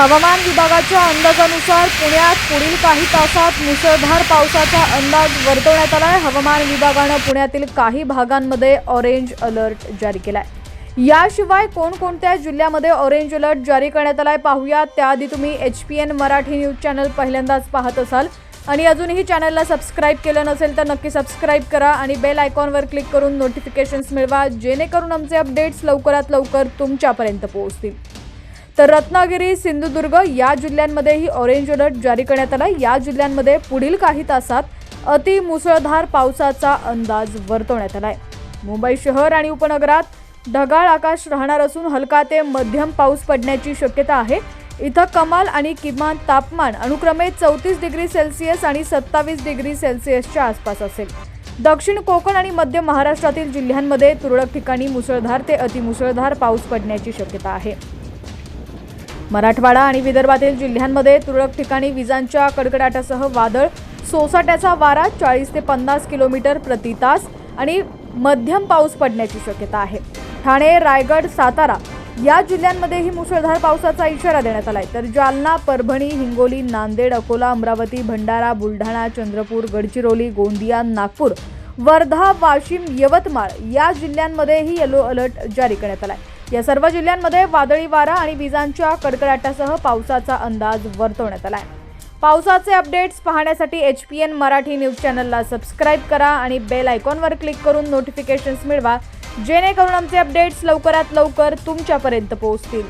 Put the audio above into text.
हवामान विभागाच्या अंदाजानुसार पुण्यात पुढील काही तासात मुसळधार पावसाचा अंदाज वर्तवण्यात आलाय. हवामान विभागानं पुण्यातील काही भागांमध्ये ऑरेंज अलर्ट जारी केलाय. याशिवाय कोणकोणत्या जिल्ह्यामध्ये ऑरेंज अलर्ट जारी करण्यात आलाय पाहूया. त्याआधी तुम्ही H P N Marathi news channel पहिल्यांदाच पाहत असाल. आणि अजूनही चॅनलला सबस्क्राईब केलं नसेल तर नक्की सबस्क्राईब करा आणि बेल आयकॉनवर क्लिक करून नोटिफिकेशन्स मिळवा जेणेकरून आमचे अपडेट्स लवकरात लवकर तुमच्यापर्यंत पोहोचतील. तर रत्नागिरी सिंधुदुर्ग या जिल्ह्यांमध्येही ऑरेंज अलर्ट जारी करण्यात आला. या जिल्ह्यांमध्ये पुढील काही तासात अति मुसळधार पावसाचा अंदाज वर्तवण्यात आलाय. मुंबई शहर आणि उपनगरात ढगाळ आकाश राहणार असून हलका ते मध्यम पाऊस पडण्याची शक्यता आहे. इथं कमाल आणि किमान तापमान अनुक्रमे चौतीस डिग्री सेल्सिअस आणि सत्तावीस डिग्री सेल्सिअसच्या आसपास असेल. दक्षिण कोकण आणि मध्य महाराष्ट्रातील जिल्ह्यांमध्ये तुरळक ठिकाणी मुसळधार ते अतिमुसळधार पाऊस पडण्याची शक्यता आहे. मराठवाडा आणि विदर्भातील जिल्ह्यांमध्ये तुरळक ठिकाणी विजांच्या कडकडाटासह वादळ. सोसाट्याचा वारा चाळीस ते पन्नास किलोमीटर प्रति तास आणि मध्यम पाऊस पडण्याची शक्यता आहे. ठाणे रायगड सातारा या जिल्ह्यांमध्येही मुसळधार पावसाचा इशारा देण्यात आलाय. तर जालना परभणी हिंगोली नांदेड अकोला अमरावती भंडारा बुलढाणा चंद्रपूर गडचिरोली गोंदिया नागपूर वर्धा वाशिम यवतमाळ या जिल्ह्यांमध्येही येलो अलर्ट जारी करण्यात आला आहे या सर्व जिल्ह्यांमध्ये वादळी वारा आणि विजांच्या कडकडाटासह पावसाचा अंदाज वर्तवण्यात आला आहे पावसाचे अपडेट्स पाहण्यासाठी H P N Marathi news चॅनलला सबस्क्राईब करा आणि बेल आयकॉनवर क्लिक करून नोटिफिकेशन्स मिळवा जेणेकरून आमचे अपडेट्स लवकरात लवकर तुमच्यापर्यंत पोहोचतील.